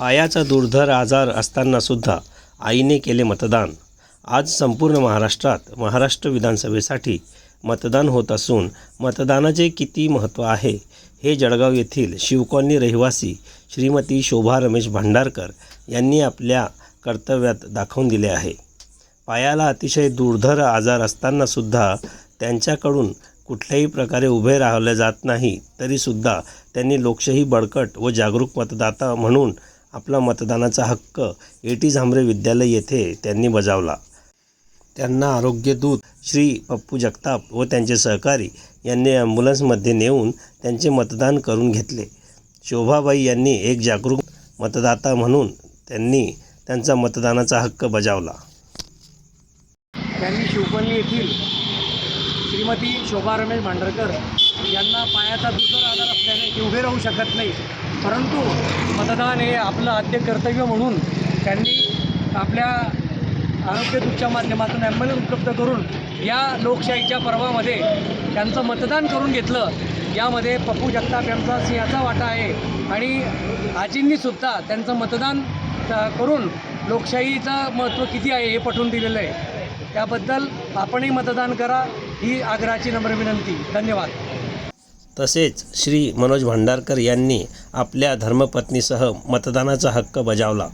पायाचा दुर्धर आजार असतानासुद्धा आईने केले मतदान. आज संपूर्ण महाराष्ट्रात महाराष्ट्र विधानसभेसाठी मतदान होत असून मतदानाचे किती महत्त्व आहे हे जळगाव येथील शिवकॉलनी रहिवासी श्रीमती शोभा रमेश भांडारकर यांनी आपल्या कर्तव्यात दाखवून दिले आहे. पायाला अतिशय दुर्धर आजार असतानासुद्धा त्यांच्याकडून कुठल्याही प्रकारे उभे राहिलं जात नाही तरीसुद्धा त्यांनी लोकशाही बळकट व जागरूक मतदाता म्हणून आपला मतदानाचा हक्क एटी झांबरे विद्यालय येथे त्यांनी बजावला. त्यांना आरोग्यदूत श्री पप्पू जगताप व त्यांचे सहकारी यांनी ॲम्ब्युलन्समध्ये नेऊन त्यांचे मतदान करून घेतले. शोभाबाई यांनी एक जागरूक मतदाता म्हणून त्यांनी त्यांचा मतदानाचा हक्क बजावला. त्यांनी शिवपल्ली येथील श्रीमती शोभा रमेश भांडरकर यांना पायाचा दुसरा आजार असल्याने ते उभे राहू शकत नाही. परंतु मतदान हे आपलं आद्य कर्तव्य म्हणून त्यांनी आपल्या आरोग्यदूतच्या माध्यमातून ॲम्ब्युलन्स उपलब्ध करून या लोकशाहीच्या पर्वामध्ये त्यांचं मतदान करून घेतलं. यामध्ये पप्पू जगताप यांचा सिंहाचा वाटा आहे आणि आजींनीसुद्धा त्यांचं मतदान करून लोकशाहीचं महत्त्व किती आहे हे पटवून दिलेलं आहे. त्याबद्दल आपणही मतदान करा ही आग्रहाची नम्र विनंती. धन्यवाद. तसेच श्री मनोज भांडारकर यांनी आपल्या धर्मपत्नीसह मतदानाचा हक्क बजावला.